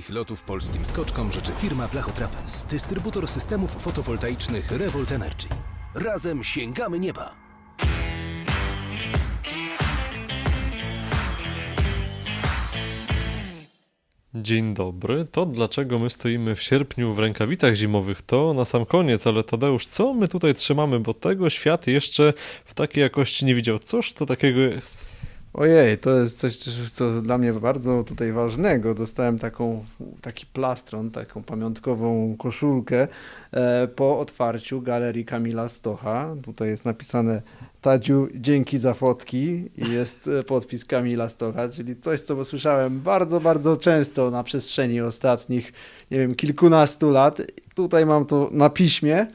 Wszystkich lotów polskim skoczkom życzy firma Blachotrapez, dystrybutor systemów fotowoltaicznych Revolt Energy. Razem sięgamy nieba! Dzień dobry. To dlaczego my stoimy w sierpniu w rękawicach zimowych, to na sam koniec, ale Tadeusz, co my tutaj trzymamy, bo tego świat jeszcze w takiej jakości nie widział. Cóż to takiego jest? Ojej, to jest coś, co dla mnie bardzo tutaj ważnego. Dostałem taką, taki plastron, taką pamiątkową koszulkę e, po otwarciu galerii Kamila Stocha. Tutaj jest napisane Tadziu, dzięki za fotki i jest e, podpis Kamila Stocha, czyli coś, co słyszałem bardzo, bardzo często na przestrzeni ostatnich, nie wiem, kilkunastu lat. Tutaj mam to na piśmie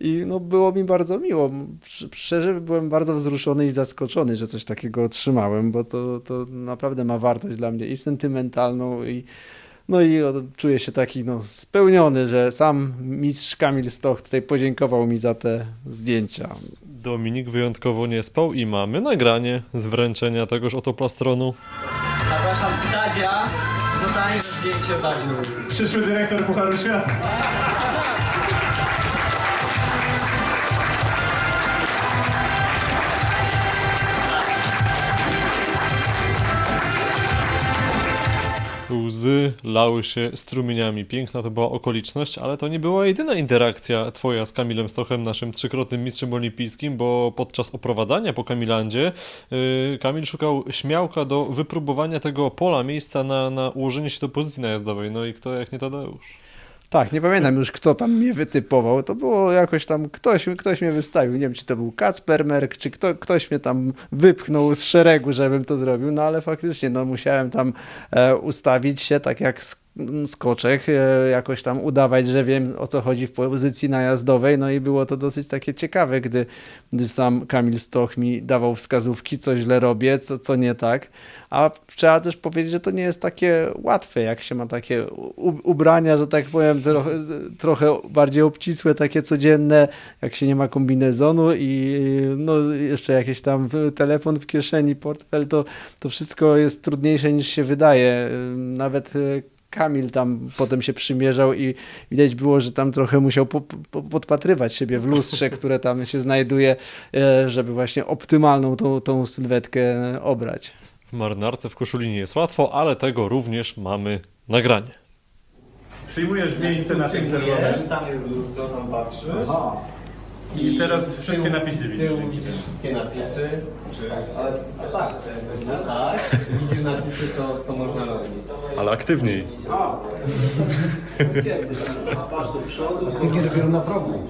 i no, było mi bardzo miło. Sz- Szczerze byłem bardzo wzruszony i zaskoczony, że coś takiego otrzymałem, bo to, to naprawdę ma wartość dla mnie i sentymentalną i no i czuję się taki no, spełniony, że sam mistrz Kamil Stoch tutaj podziękował mi za te zdjęcia. Dominik wyjątkowo nie spał i mamy nagranie z wręczenia tegoż oto plastronu. Zapraszam Tadzia, no daj zdjęcie Tadziu. Przyszły dyrektor Pucharu Świata. Łzy lały się strumieniami. Piękna to była okoliczność, ale to nie była jedyna interakcja twoja z Kamilem Stochem, naszym trzykrotnym mistrzem olimpijskim, bo podczas oprowadzania po Kamilandzie yy, Kamil szukał śmiałka do wypróbowania tego pola, miejsca na, na ułożenie się do pozycji najazdowej. No i kto jak nie Tadeusz? Tak, nie pamiętam już kto tam mnie wytypował. To było jakoś tam, ktoś, ktoś mnie wystawił. Nie wiem, czy to był Kacpermerk, czy kto, ktoś mnie tam wypchnął z szeregu, żebym to zrobił. No ale faktycznie, no musiałem tam e, ustawić się tak jak sk- skoczek, e, jakoś tam udawać, że wiem o co chodzi w pozycji najazdowej. No i było to dosyć takie ciekawe, gdy, gdy sam Kamil Stoch mi dawał wskazówki, co źle robię, co, co nie tak. A trzeba też powiedzieć, że to nie jest takie łatwe, jak się ma takie ubrania, że tak powiem, trochę, trochę bardziej obcisłe, takie codzienne, jak się nie ma kombinezonu i no, jeszcze jakiś tam telefon w kieszeni, portfel, to, to wszystko jest trudniejsze niż się wydaje. Nawet e, Kamil tam potem się przymierzał i widać było, że tam trochę musiał po, po, podpatrywać siebie w lustrze, które tam się znajduje, e, żeby właśnie optymalną tą, tą sylwetkę obrać. W marynarce w koszuli nie jest łatwo, ale tego również mamy nagranie. Przyjmujesz miejsce na tym czerwonym tam jest lustro, tam patrzysz. i teraz Z wszystkie napisy Z widzisz. tyłu widzisz wszystkie napisy. Ale tak, no tak. Widzisz napisy, co, co można robić. Ale aktywniej. Takie dopiero na progu.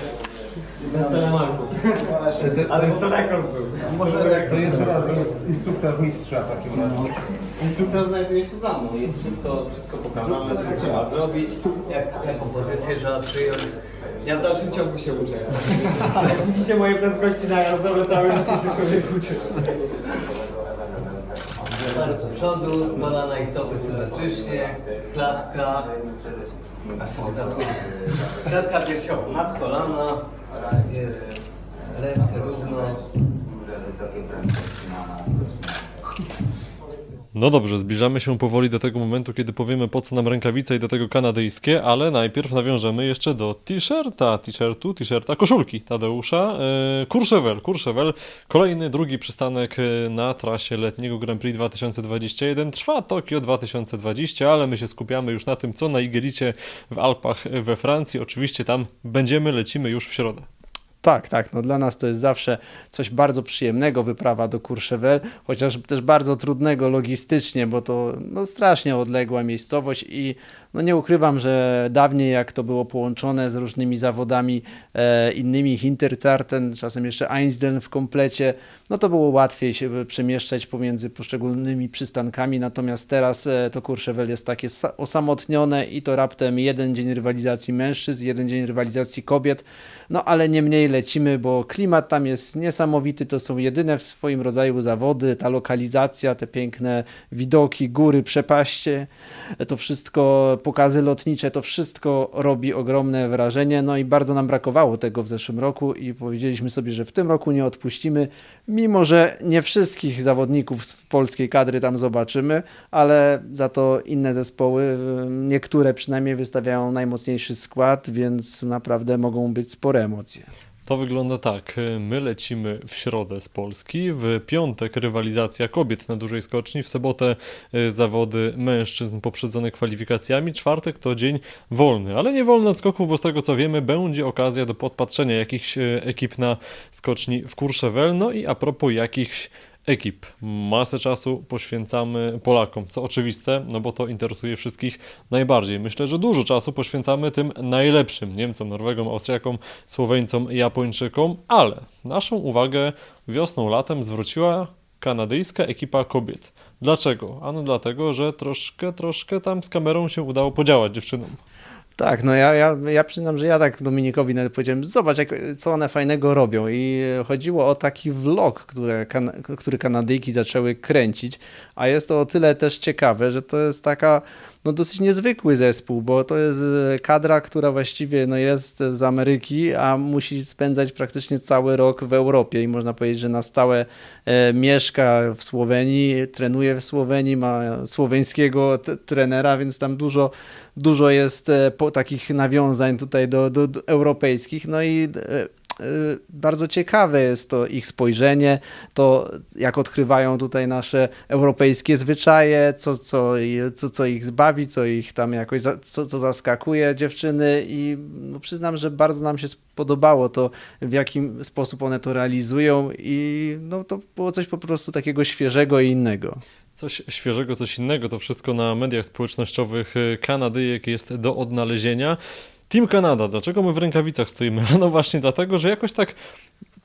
Bez telemarku. Ale to rekord był. Może to jeszcze raz, instruktor mistrza w takim razie. Instruktor znajduje się za mną. Jest wszystko, wszystko pokazane, co trzeba zrobić, jak, jaką pozycję trzeba przyjąć. Ja w dalszym ciągu się uczę. Ale widzicie moje prędkości najazdowe, całe życie się człowiek uczy. Patrz do przodu, kolana i stopy symetrycznie, klatka, aż sobie. Klatka piersiowa nad kolana, jest ręce równo. No dobrze, zbliżamy się powoli do tego momentu, kiedy powiemy po co nam rękawice i do tego kanadyjskie, ale najpierw nawiążemy jeszcze do t-shirta, t-shirtu, t-shirta, koszulki Tadeusza. E, Courchevel, Courchevel, kolejny, drugi przystanek e, na trasie letniego Grand Prix 2021. Trwa Tokio 2020, ale my się skupiamy już na tym, co na Igelicie w Alpach we Francji. Oczywiście tam będziemy, lecimy już w środę. Tak, tak. No dla nas to jest zawsze coś bardzo przyjemnego, wyprawa do Courchevel, chociaż też bardzo trudnego logistycznie, bo to no, strasznie odległa miejscowość i no, nie ukrywam, że dawniej jak to było połączone z różnymi zawodami e, innymi, Hinterzarten, czasem jeszcze Einsdeln w komplecie, no to było łatwiej się przemieszczać pomiędzy poszczególnymi przystankami, natomiast teraz e, to Courchevel jest takie sa- osamotnione i to raptem jeden dzień rywalizacji mężczyzn, jeden dzień rywalizacji kobiet, no ale nie mniej lecimy, bo klimat tam jest niesamowity, to są jedyne w swoim rodzaju zawody, ta lokalizacja, te piękne widoki, góry, przepaście, to wszystko, pokazy lotnicze, to wszystko robi ogromne wrażenie, no i bardzo nam brakowało tego w zeszłym roku i powiedzieliśmy sobie, że w tym roku nie odpuścimy, mimo że nie wszystkich zawodników z polskiej kadry tam zobaczymy, ale za to inne zespoły, y, niektóre przynajmniej wystawiają najmocniejszy skład, więc naprawdę mogą być spore emocje. To wygląda tak. My lecimy w środę z Polski, w piątek rywalizacja kobiet na dużej skoczni, w sobotę y, zawody mężczyzn poprzedzone kwalifikacjami, czwartek to dzień wolny, ale nie wolny od skoków, bo z tego co wiemy będzie okazja do podpatrzenia jakichś y, ekip na skoczni w Courchevel. No i a propos jakichś ekip. Masę czasu poświęcamy Polakom, co oczywiste, no bo to interesuje wszystkich najbardziej. Myślę, że dużo czasu poświęcamy tym najlepszym Niemcom, Norwegom, Austriakom, Słoweńcom, Japończykom, ale naszą uwagę wiosną, latem zwróciła kanadyjska ekipa kobiet. Dlaczego? Ano dlatego, że troszkę, troszkę tam z kamerą się udało podziałać dziewczynom. Tak, no ja, ja, ja przyznam, że ja tak Dominikowi nawet powiedziałem, zobacz, jak, co one fajnego robią. I chodziło o taki vlog, które, kan, który Kanadyjki zaczęły kręcić, a jest to o tyle też ciekawe, że to jest taka no, dosyć niezwykły zespół, bo to jest e, kadra, która właściwie no, jest z Ameryki, a musi spędzać praktycznie cały rok w Europie. I można powiedzieć, że na stałe e, mieszka w Słowenii, trenuje w Słowenii, ma słoweńskiego trenera, więc tam dużo dużo jest e, takich nawiązań tutaj do, do, do europejskich, no i bardzo ciekawe jest to ich spojrzenie, to jak odkrywają tutaj nasze europejskie zwyczaje, co, co, co, co ich zbawi, co ich tam jakoś, co, co zaskakuje dziewczyny i no, przyznam, że bardzo nam się podobało to, w jakim sposób one to realizują i no, to było coś po prostu takiego świeżego i innego. Coś świeżego, coś innego, to wszystko na mediach społecznościowych y, Kanadyjek jest do odnalezienia. Team Kanada, dlaczego my w rękawicach stoimy? No właśnie dlatego, że jakoś tak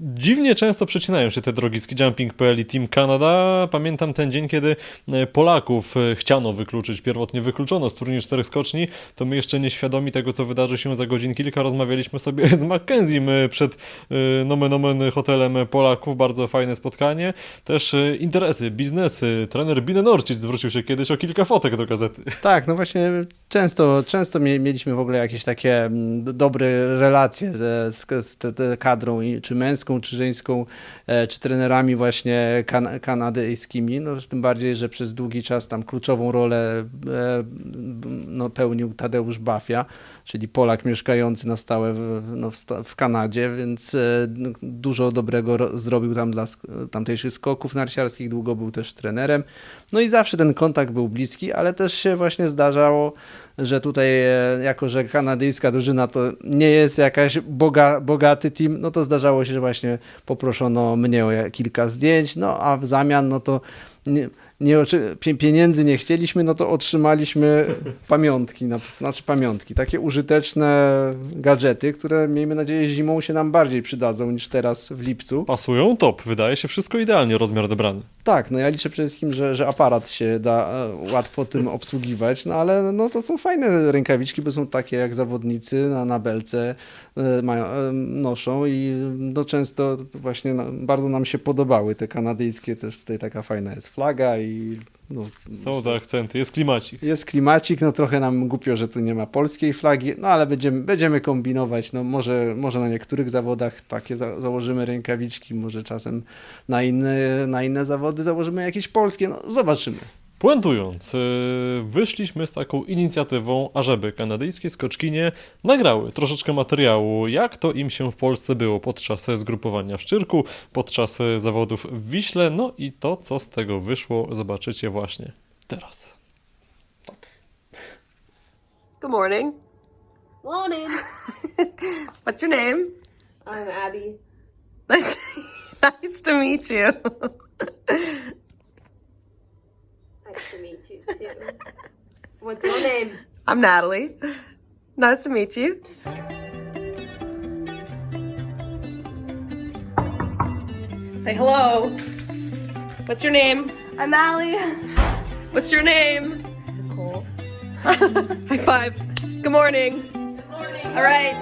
dziwnie często przecinają się te drogi ski jumping.pl i Team Canada. Pamiętam ten dzień, kiedy e, Polaków e, chciano wykluczyć, pierwotnie wykluczono z turnieju czterech skoczni, to my jeszcze nieświadomi tego, co wydarzy się za godzin kilka, rozmawialiśmy sobie z Mackenziem przed e, nomen omen hotelem Polaków. Bardzo fajne spotkanie. Też interesy, biznesy. Trener Bine Norcic zwrócił się kiedyś o kilka fotek do gazety. Tak, no właśnie często, często mie- mieliśmy w ogóle jakieś takie mm, do- dobre relacje z, z kadrą, czy męską, czy żeńską, e, czy trenerami właśnie kan, kanadyjskimi. No, tym bardziej, że przez długi czas tam kluczową rolę e, no, pełnił Tadeusz Bafia, czyli Polak mieszkający na stałe w, no, w, Kanadzie, więc e, dużo dobrego ro- zrobił tam dla tamtejszych skoków narciarskich, długo był też trenerem. No i zawsze ten kontakt był bliski, ale też się właśnie zdarzało, że tutaj, e, jako że kanadyjska drużyna to nie jest jakaś boga, bogaty team, no to zdarzało się, że właśnie poproszono mnie o kilka zdjęć, no a w zamian, no to nie, nie, pieniędzy nie chcieliśmy, no to otrzymaliśmy pamiątki, na, znaczy pamiątki, takie użyteczne gadżety, które miejmy nadzieję zimą się nam bardziej przydadzą niż teraz w lipcu. Pasują top, wydaje się wszystko idealnie, rozmiar dobrany. Tak, no ja liczę przede wszystkim, że, że aparat się da e, łatwo tym obsługiwać, no ale no, to są fajne rękawiczki, bo są takie jak zawodnicy na, na belce e, mają, e, noszą i no, często właśnie bardzo nam się podobały te kanadyjskie, też tutaj taka fajna jest flaga i no, Są te akcenty, jest klimacik. jest klimacik, no trochę nam głupio, że tu nie ma polskiej flagi, no ale będziemy, będziemy kombinować, no może, może na niektórych zawodach takie za, założymy rękawiczki, może czasem na inne, na inne zawody założymy jakieś polskie, no zobaczymy. Puentując, yy, wyszliśmy z taką inicjatywą, ażeby kanadyjskie skoczkinie nagrały troszeczkę materiału, jak to im się w Polsce było podczas zgrupowania w Szczyrku, podczas zawodów w Wiśle, no i to, co z tego wyszło, zobaczycie właśnie teraz. Good morning. Morning. What's your name? I'm Abby. Nice, nice to meet you. Nice to meet you too. What's your name? I'm Natalie. Nice to meet you. Say hello. What's your name? I'm Allie. What's your name? Nicole. High five. Good morning. Good morning. All right.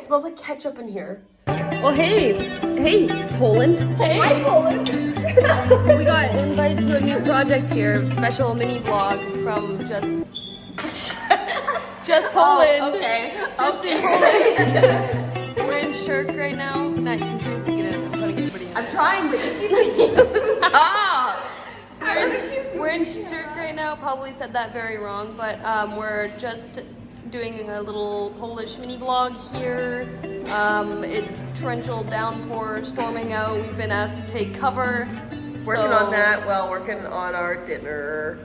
smells like ketchup in here. Well, hey, hey, Poland. Hey, Hi, Poland. we got invited to a new project here, special mini vlog from just just Poland. okay. Just in Poland. We're in Shirk right now. Not you can seriously get it. I'm trying to get everybody in. I'm trying, but you stop. We're in, we're in Shirk right now. Probably said that very wrong, but um, we're just doing a little Polish mini vlog here. Um, it's torrential downpour, storming out. We've been asked to take cover. Working so- on that while working on our dinner.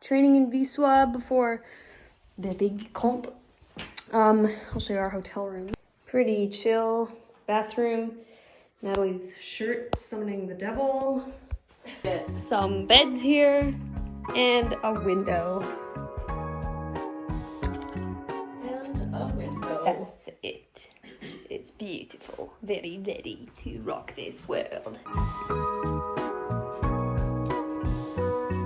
Training in Wisła before the big comp. Um, I'll show you our hotel room. Pretty chill bathroom. Natalie's shirt summoning the devil. Some beds here and a window. Oh. That's it. It's beautiful. Very ready to rock this world.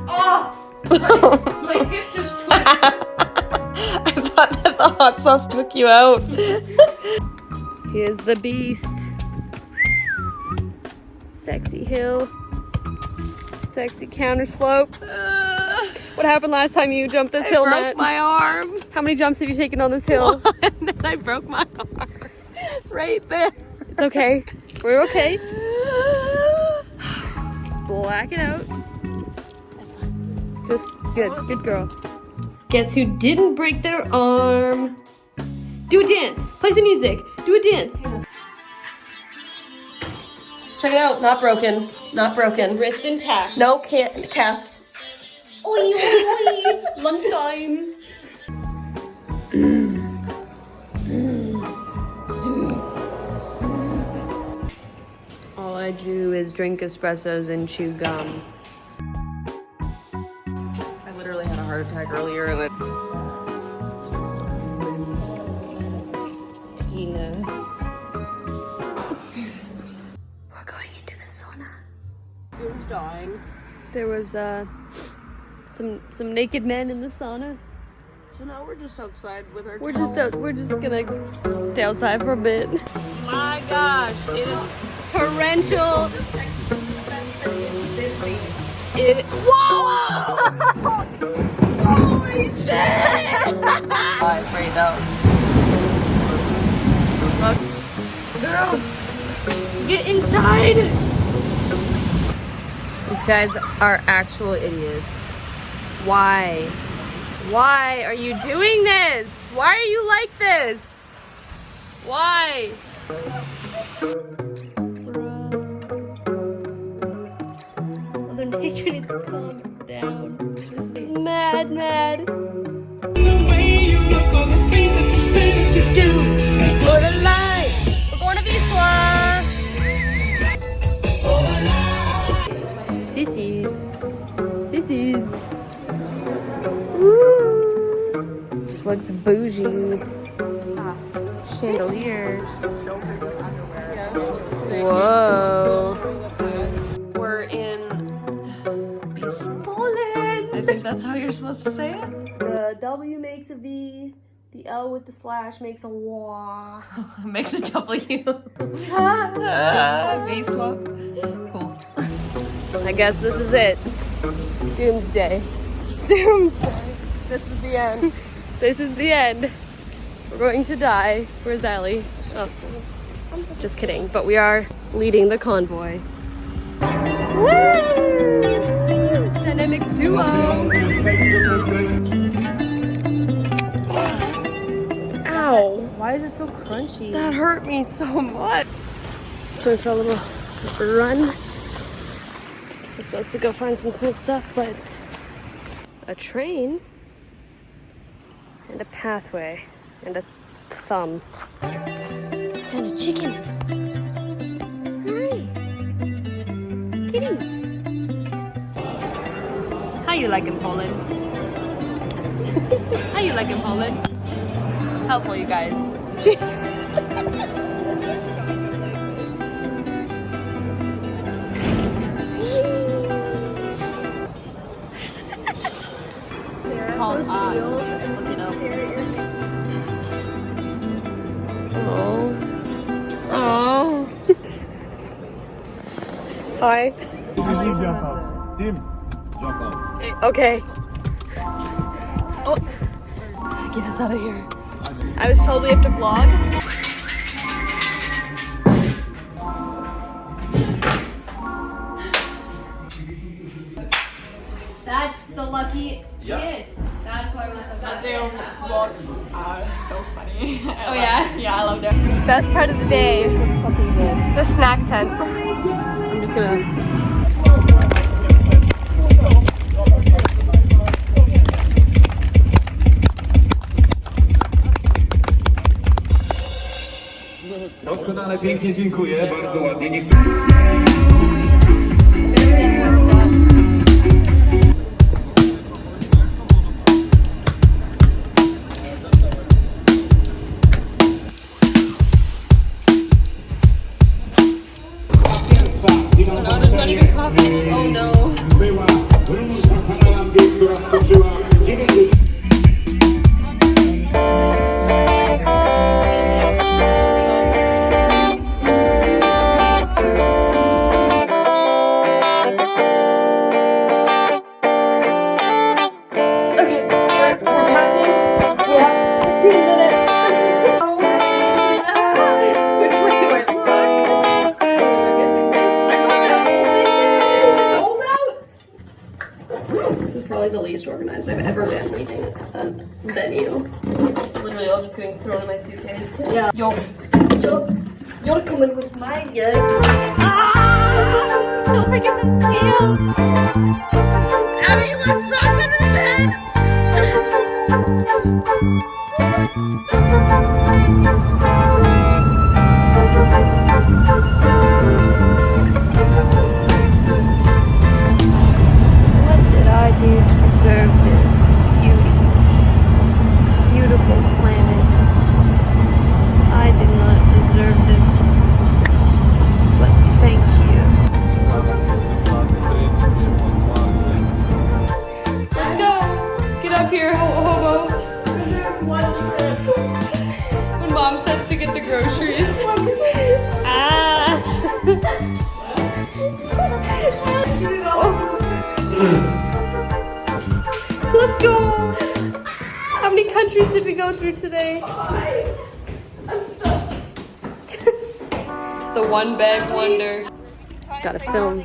Oh! My gift just I thought that the hot sauce took you out. Here's the beast. Sexy hill. Sexy counter slope. What happened last time you jumped this I hill, broke Matt? my arm. How many jumps have you taken on this hill? and then I broke my arm. Right there. It's okay. We're okay. Black it out. Just good. Good girl. Guess who didn't break their arm? Do a dance. Play some music. Do a dance. Check it out. Not broken. Not broken. Wrist intact. No can't cast. Oi, oi, oi. Lunchtime. All I do is drink espressos and chew gum. I literally had a heart attack earlier and it. Gina. We're going into the sauna. He was dying. There was uh some some naked men in the sauna. So now we're just outside with our. We're just out, we're just gonna stay outside for a bit. My gosh, it is torrential. It Whoa! Holy shit! I'm afraid out. Get inside! These guys are actual idiots. Why? Why are you doing this? Why are you like this? Why? Mother Nature needs to calm down. This is mad, mad. Bougie. Chandelier. Whoa. We're in East Poland. I think that's how you're supposed to say it. The W makes a V. The L with the slash makes a wah. Makes a W. Ah, V swap. Cool. I guess this is it. Doomsday. Doomsday. This is the end. This is the end. We're going to die. Where's Allie? Oh, just kidding. But we are leading the convoy. Woo! Dynamic duo. Ow. Why is it so crunchy? That hurt me so much. Just went for a little run. We're supposed to go find some cool stuff, but a train and a pathway and a thumb. Found a chicken. Hi, kitty. How you liking Poland? How you liking Poland? Helpful, you guys. It's called Oz. Why? Tim, jump out. Okay. Oh, get us out of here. I was told we have to vlog. That's the lucky kiss. That's why we're so Their vlogs are so funny. Oh yeah. yeah, I love them. Best part of the day is the snack tent. I'm just gonna. Doskonale, pięknie dziękuję, bardzo ładnie. Abby left socks under the bed. When mom sets to get the groceries. ah! Let's go! How many countries did we go through today? The one bag wonder. Gotta film.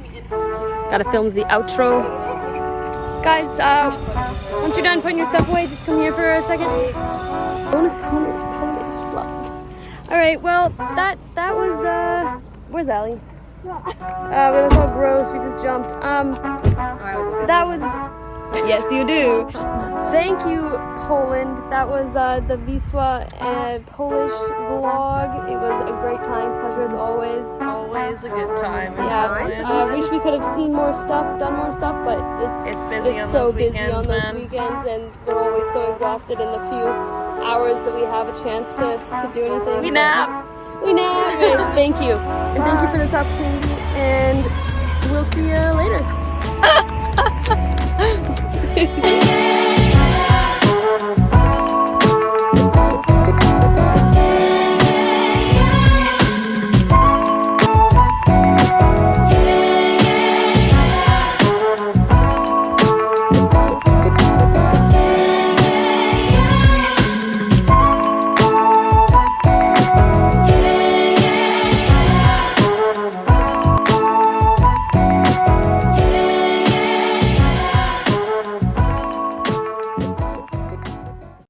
Gotta film the outro. Guys, uh, once you're done putting your stuff away, just come here for a second. Bonus Polish Polish vlog. All right, well that that was uh, where's Allie? Uh, but that's all gross. We just jumped. Um, that was Yes, you do. Thank you, Poland. That was uh, the Wisła uh, Polish vlog. It was a great time. Pleasure as always. Always a good time. Yeah, Thailand. I wish we could have seen more stuff, done more stuff, but it's It's busy it's on so those busy weekends, on those man. weekends, and we're always so exhausted in the few hours that we have a chance to, to do anything. We nap. We nap. Thank you, and thank you for this opportunity. And we'll see you later.